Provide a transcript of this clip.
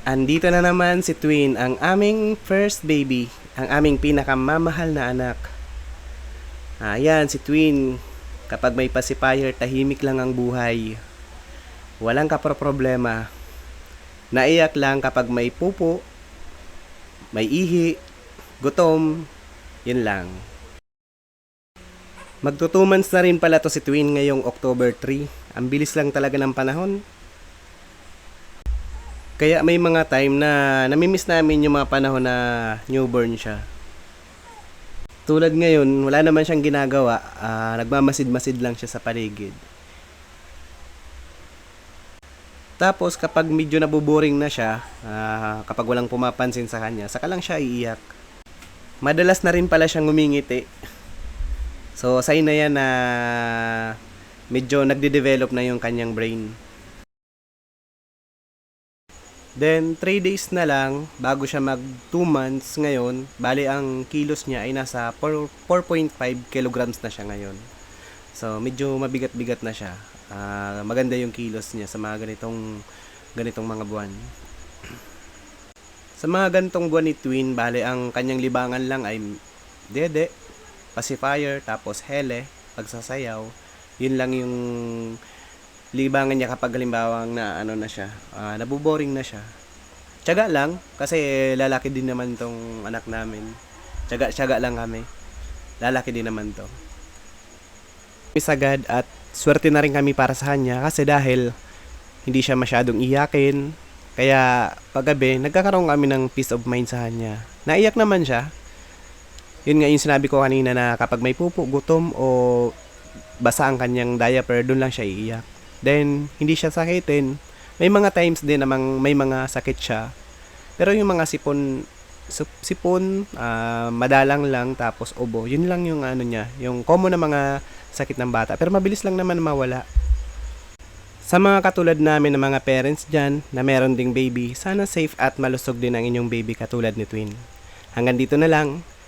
Andito na naman si Twin, ang aming first baby, ang aming pinakamamahal na anak. Ayan, si Twin. Kapag may pacifier, tahimik lang ang buhay. Walang kaproblema. Naiyak lang kapag may pupo, may ihi, gutom, yun lang. Magto 2 months na rin pala to si Twin ngayong October 3. Ang bilis lang talaga ng panahon. Kaya may mga time na namimiss namin yung mga panahon na newborn siya. Tulad ngayon, wala naman siyang ginagawa. ah, nagmamasid-masid lang siya sa paligid. Tapos kapag medyo nabuboring na siya, ah, kapag walang pumapansin sa kanya, saka lang siya iiyak. Madalas na rin pala siyang ngumingiti. So, sign na yan na medyo nagde-develop na yung kanyang brain. Then, 3 days na lang, bago siya mag 2 months ngayon, bali ang kilos niya ay nasa 4 4.5 kilograms na siya ngayon. So, medyo mabigat-bigat na siya. Ah, maganda yung kilos niya sa mga ganitong ganitong mga buwan. Sa mga ganitong buwan ni Twin, bali ang kanyang libangan lang ay dede, pacifier, tapos hele, pagsasayaw. Yun lang yung libangan niya kapag halimbawa na ano na siya, ah, nabuboring na siya. Tiyaga lang, kasi lalaki din naman tong anak namin. Tiyaga, tiyaga lang kami. Lalaki din naman to. Isagad at swerte na rin kami para sa kanya kasi dahil hindi siya masyadong iyakin. Kaya paggabi, nagkakaroon kami ng peace of mind sa kanya. Naiyak naman siya. Yun nga yung sinabi ko kanina na kapag may pupo, gutom o basa ang kanyang diaper, doon lang siya iiyak. Then, hindi siya sakitin. May mga times din namang may mga sakit siya. Pero yung mga sipon, sipon, ah, madalang lang, tapos ubo, yun lang yung ano niya, yung common na mga sakit ng bata. Pero mabilis lang naman mawala. Sa mga katulad namin ng mga parents dyan na meron ding baby, sana safe at malusog din ang inyong baby katulad ni Twin. Hanggang dito na lang.